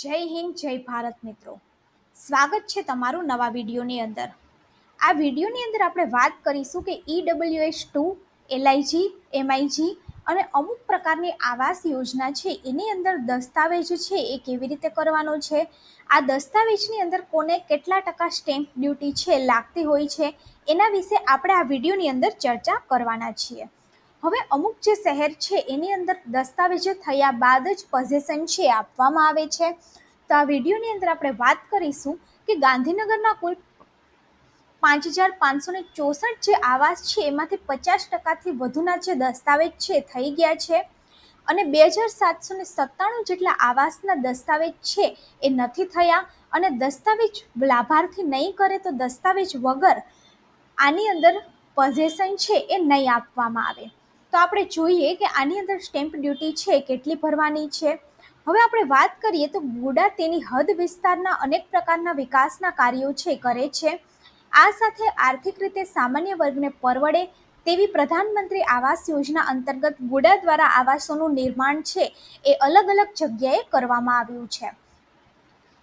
જય હિન્દ, જય ભારત મિત્રો. સ્વાગત છે તમારું નવા વિડીયોની અંદર. આ વિડીયોની અંદર આપણે વાત કરીશું કે ઈડબ્લ્યુએસ ટુ એલઆઈજી એમઆઈજી અને અમુક પ્રકારની આવાસ યોજના છે. એની અંદર દસ્તાવેજ છે, એ કેવી રીતે કરવાનો છે? આ દસ્તાવેજની અંદર કોને કેટલા ટકા સ્ટેમ્પ ડ્યુટી છે, લાગતી હોય છે? એના વિશે આપણે આ વિડીયોની અંદર ચર્ચા કરવાના છીએ. હવે અમુક જે શહેર છે, એની અંદર દસ્તાવેજો થયા બાદ જ પોઝેશન છે આપવામાં આવે છે. તો આ વિડીયોની અંદર આપણે વાત કરીશું કે ગાંધીનગરના કુલ પાંચ હજાર પાંચસો ને ચોસઠ જે આવાસ છે, એમાંથી પચાસ ટકાથી વધુના જે દસ્તાવેજ છે થઈ ગયા છે. અને બે હજાર સાતસો ને સત્તાણું જેટલા આવાસના દસ્તાવેજ છે એ નથી થયા. અને દસ્તાવેજ લાભાર્થી નહીં કરે તો દસ્તાવેજ વગર આની અંદર પોઝેશન છે એ નહીં આપવામાં આવે. તો આપણે જોઈએ કે આની અંદર સ્ટેમ્પ ડ્યુટી છે, કેટલી ભરવાની છે. હવે આપણે વાત કરીએ તો બુડા તેની હદ વિસ્તારના અનેક પ્રકારના વિકાસના કાર્યો છે, કરે છે. આ સાથે આર્થિક રીતે સામાન્ય વર્ગને પરવડે તેવી પ્રધાનમંત્રી આવાસ યોજના અંતર્ગત ગુડા દ્વારા આવાસોનું નિર્માણ છે, એ અલગ અલગ જગ્યાએ કરવામાં આવ્યું છે.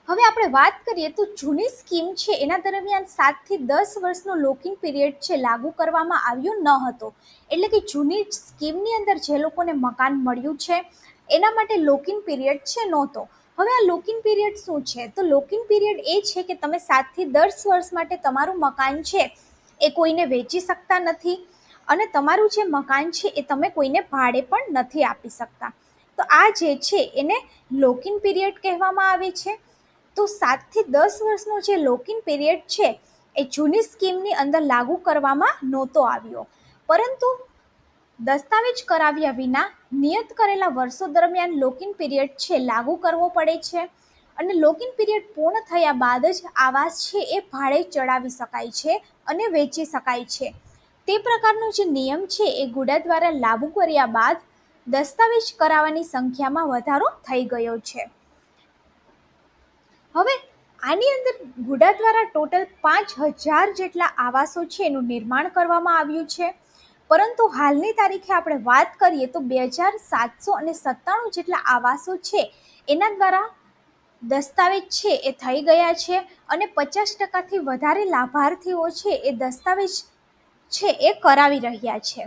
હવે આપણે વાત કરીએ તો જૂની સ્કીમ છે, એના દરમિયાન સાતથી દસ વર્ષનો લોકિંગ પીરિયડ છે, લાગુ કરવામાં આવ્યો ન હતો. એટલે કે જૂની સ્કીમની અંદર જે લોકોને મકાન મળ્યું છે, એના માટે લોકિંગ પીરિયડ છે નહોતો. હવે આ લોકિંગ પીરિયડ શું છે? તો લોકિંગ પીરિયડ એ છે કે તમે સાતથી દસ વર્ષ માટે તમારું મકાન છે, એ કોઈને વેચી શકતા નથી અને તમારું જે મકાન છે, એ તમે કોઈને ભાડે પણ નથી આપી શકતા. તો આ જે છે, એને લોકિંગ પીરિયડ કહેવામાં આવે છે. તો સાતથી દસ વર્ષનો જે લોકિંગ પીરિયડ છે, એ જૂની સ્કીમની અંદર લાગુ કરવામાં નહોતો આવ્યો. પરંતુ દસ્તાવેજ કરાવ્યા વિના નિયત કરેલા વર્ષો દરમિયાન લોકિંગ પીરિયડ છે, લાગુ કરવો પડે છે અને લોકિંગ પીરિયડ પૂર્ણ થયા બાદ જ આવાસ છે, એ ભાડે ચડાવી શકાય છે અને વેચી શકાય છે. તે પ્રકારનો જે નિયમ છે, એ ગુડા દ્વારા લાગુ કર્યા બાદ દસ્તાવેજ કરાવવાની સંખ્યામાં વધારો થઈ ગયો છે. હવે આની અંદર ગુડા દ્વારા ટોટલ પાંચ હજાર જેટલા આવાસો છે એનું નિર્માણ કરવામાં આવ્યું છે. પરંતુ હાલની તારીખે આપણે વાત કરીએ તો બે હજાર સાતસો અને સત્તાણું જેટલા આવાસો છે એના દ્વારા દસ્તાવેજ છે એ થઈ ગયા છે અને પચાસ ટકાથી વધારે લાભાર્થીઓ છે એ દસ્તાવેજ છે એ કરાવી રહ્યા છે.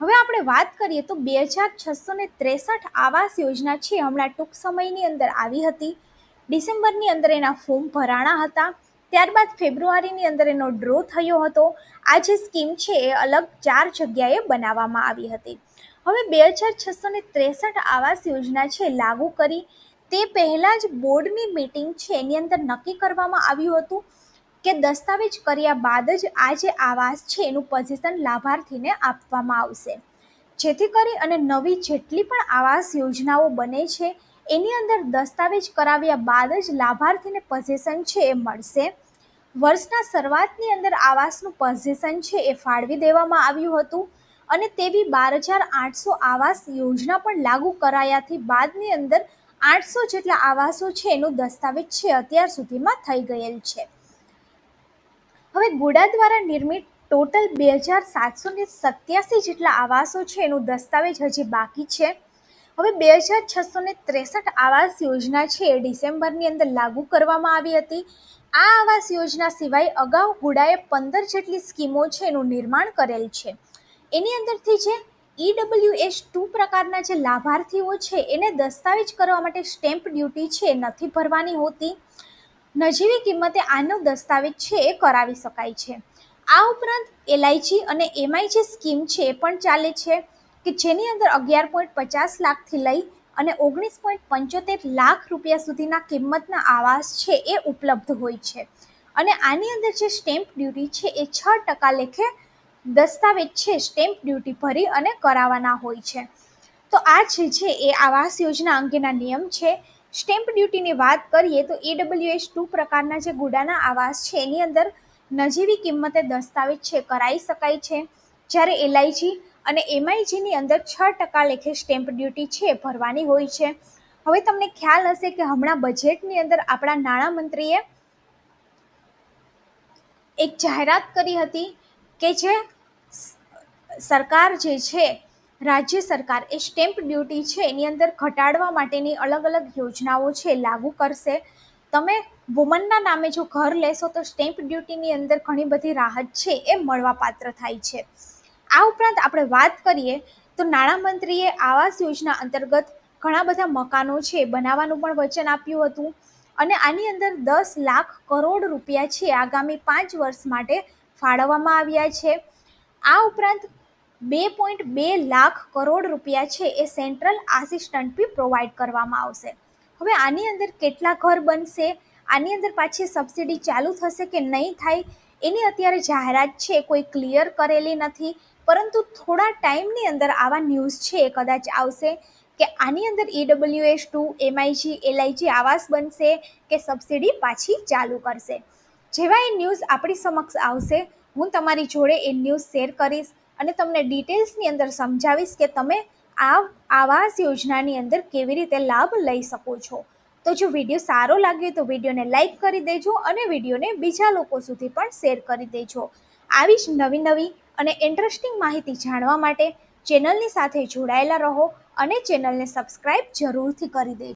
હવે આપણે વાત કરીએ તો બે હજાર છસો ત્રેસઠ આવાસ યોજના છે હમણાં ટૂંક સમયની અંદર આવી હતી. ડિસેમ્બરની અંદર એના ફોર્મ ભરાણા હતા. ત્યારબાદ ફેબ્રુઆરીની અંદર એનો ડ્રો થયો હતો. આ જે સ્કીમ છે એ અલગ ચાર જગ્યાએ બનાવવામાં આવી હતી. હવે બે હજાર છસો ને ત્રેસઠ આવાસ યોજના છે લાગુ કરી. તે પહેલાં જ બોર્ડની મિટિંગ છે એની અંદર નક્કી કરવામાં આવ્યું હતું કે દસ્તાવેજ કર્યા બાદ જ આ જે આવાસ છે એનું પોઝિશન લાભાર્થીને આપવામાં આવશે. જેથી કરી અને નવી જેટલી પણ આવાસ યોજનાઓ બને છે એની અંદર દસ્તાવેજ કરાવ્યા બાદ જ લાભાર્થીને પોઝેશન છે એ મળશે. વર્ષના શરૂઆતની અંદર આવાસનું પોઝેશન છે એ ફાળવી દેવામાં આવ્યું હતું અને તેવી બાર હજાર આઠસો આવાસ યોજના પણ લાગુ કરાયાથી બાદની અંદર આઠસો જેટલા આવાસો છે એનું દસ્તાવેજ છે અત્યાર સુધીમાં થઈ ગયેલ છે. હવે ગુડા દ્વારા નિર્મિત ટોટલ બે હજાર સાતસો ને સત્યાસી જેટલા આવાસો છે એનું દસ્તાવેજ હજી બાકી છે. હવે બે હજાર છસો ને ત્રેસઠ આવાસ યોજના છે એ ડિસેમ્બરની અંદર લાગુ કરવામાં આવી હતી. આ આવાસ યોજના સિવાય અગાઉ ગુડાએ પંદર જેટલી સ્કીમો છે એનું નિર્માણ કરેલ છે. એની અંદરથી જે ઈડબ્લ્યુએસ ટુ પ્રકારના જે લાભાર્થીઓ છે એને દસ્તાવેજ કરવા માટે સ્ટેમ્પ ડ્યુટી છે નથી ભરવાની હોતી. નજીવી કિંમતે આનો દસ્તાવેજ છે એ કરાવી શકાય છે. આ ઉપરાંત એલઆઈજી અને એમઆઈજી સ્કીમ છે એ પણ ચાલે છે. કે જેની અંદર અગિયાર પોઈન્ટ પચાસ લાખથી લઈ અને ઓગણીસ પોઈન્ટ પંચોતેર લાખ રૂપિયા સુધીના કિંમતના આવાસ છે એ ઉપલબ્ધ હોય છે. અને આની અંદર જે સ્ટેમ્પ ડ્યુટી છે એ છ ટકા લેખે દસ્તાવેજ છે સ્ટેમ્પ ડ્યુટી ભરી અને કરાવવાના હોય છે. તો આ જે છે એ આવાસ યોજના અંગેના નિયમ છે. સ્ટેમ્પ ડ્યુટીની વાત કરીએ તો ઈડબ્લ્યુએસ ટુ પ્રકારના જે ગુડાના આવાસ છે એની અંદર નજીવી કિંમતે દસ્તાવેજ છે કરાવી શકાય છે. જ્યારે એલઆઈજી અને એમઆઈજીની અંદર છ ટકા લેખે સ્ટેમ્પ ડ્યુટી છે, ભરવાની હોય છે. હવે તમને ખ્યાલ હશે કે હમણાં બજેટની અંદર આપણા નાણામંત્રીએ એક જાહેરાત કરી હતી કે જે સરકાર જે છે, રાજ્ય સરકાર એ સ્ટેમ્પ ડ્યુટી છે, એની અંદર ઘટાડવા માટેની અલગ અલગ યોજનાઓ છે, લાગુ કરશે. તમે વુમનના નામે જો ઘર લેશો તો સ્ટેમ્પ ડ્યુટીની અંદર ઘણી બધી રાહત છે, એ મળવાપાત્ર થાય છે. આ ઉપરાંત આપણે વાત કરીએ તો નાણામંત્રીએ આવાસ યોજના અંતર્ગત ઘણા બધા મકાનો છે, બનાવવાનું પણ વચન આપ્યું હતું. અને આની અંદર દસ લાખ કરોડ રૂપિયા છે, આગામી પાંચ વર્ષ માટે ફાળવવામાં આવ્યા છે. આ ઉપરાંત બે પોઈન્ટ બે લાખ કરોડ રૂપિયા છે, એ સેન્ટ્રલ આસિસ્ટન્ટ બી પ્રોવાઈડ કરવામાં આવશે. હવે આની અંદર કેટલા ઘર બનશે, આની અંદર પાછી સબસિડી ચાલુ થશે કે નહીં થાય, એની અત્યારે જાહેરાત છે, કોઈ ક્લિયર કરેલી નથી. પરંતુ થોડા ટાઈમની અંદર આવા ન્યૂઝ છે કદાચ આવશે કે આની અંદર ઈડબ્લ્યુએસ ટુ એમઆઈજી એલઆઈજી આવાસ બનશે કે સબસિડી પાછી ચાલુ કરશે. જેવા એ ન્યૂઝ આપણી સમક્ષ આવશે, હું તમારી જોડે એ ન્યૂઝ શેર કરીશ અને તમને ડિટેલ્સની અંદર સમજાવીશ કે તમે આ આવાસ યોજનાની અંદર કેવી રીતે લાભ લઈ શકો છો. તો જો વીડિયો સારો લાગ્યો તો વિડીયોને લાઇક કરી દેજો અને વિડીયોને બીજા લોકો સુધી પણ શેર કરી દેજો. આવી જ નવી નવી અને ઇન્ટરેસ્ટિંગ માહિતી જાણવા માટે ચેનલની સાથે જોડાયેલા રહો અને ચેનલને સબસ્ક્રાઈબ જરૂરથી કરી દેજો.